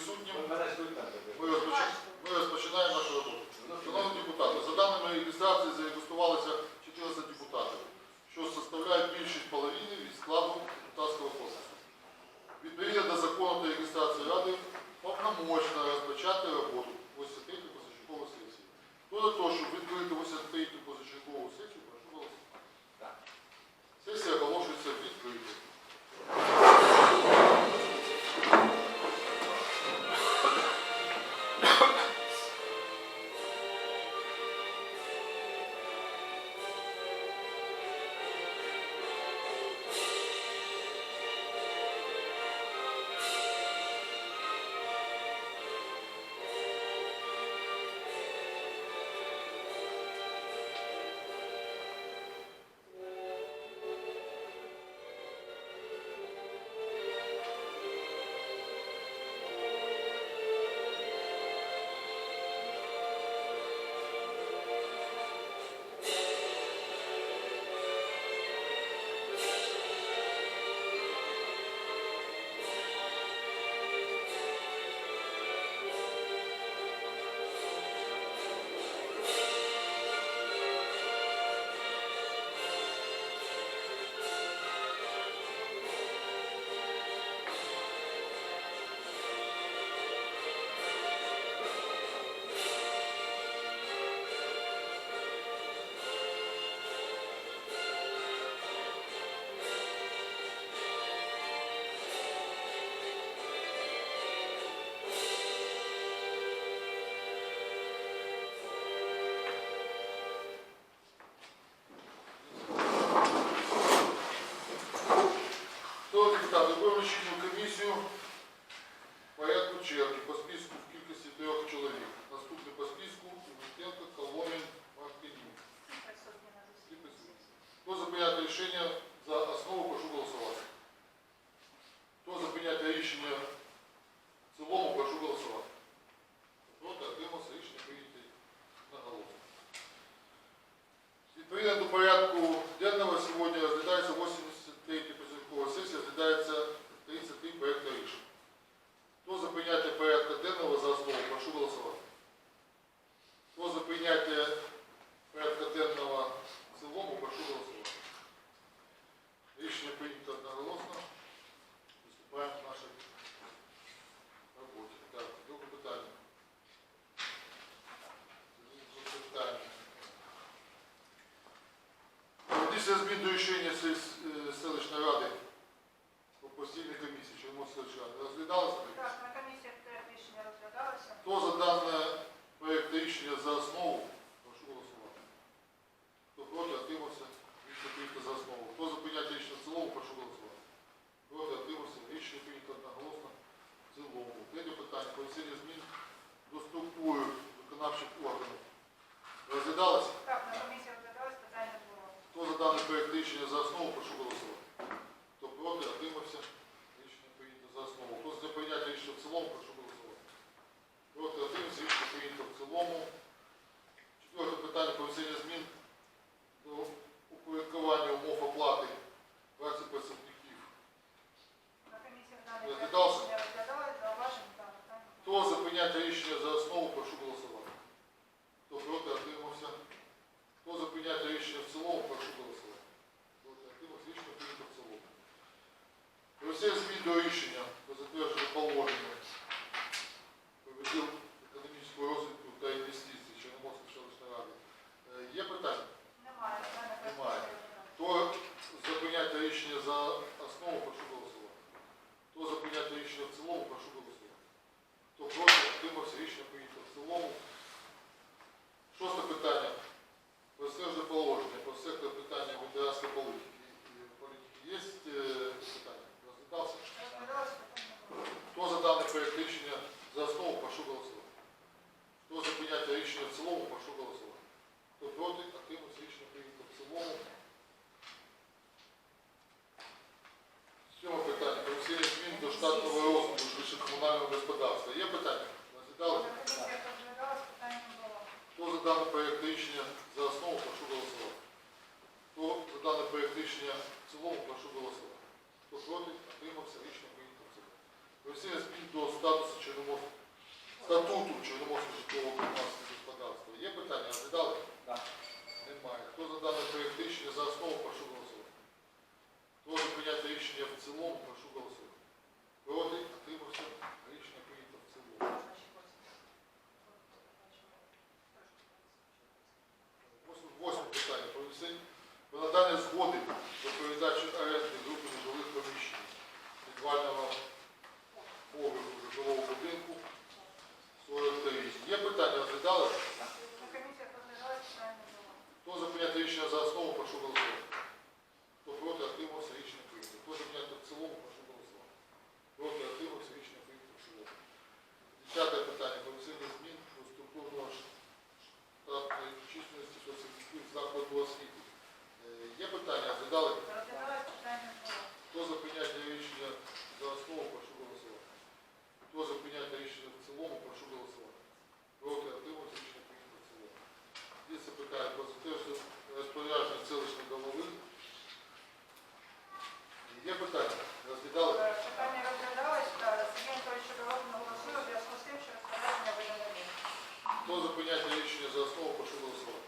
присутнім. Ми розпочинаємо, нашу роботу. Шановні депутати, за даними реєстрації зареєструвалися 14 депутатів, що составляють більшість poco su штат ПВО, комунального господарства. Є Хто за прийняття рішення за основу, прошу голосувати.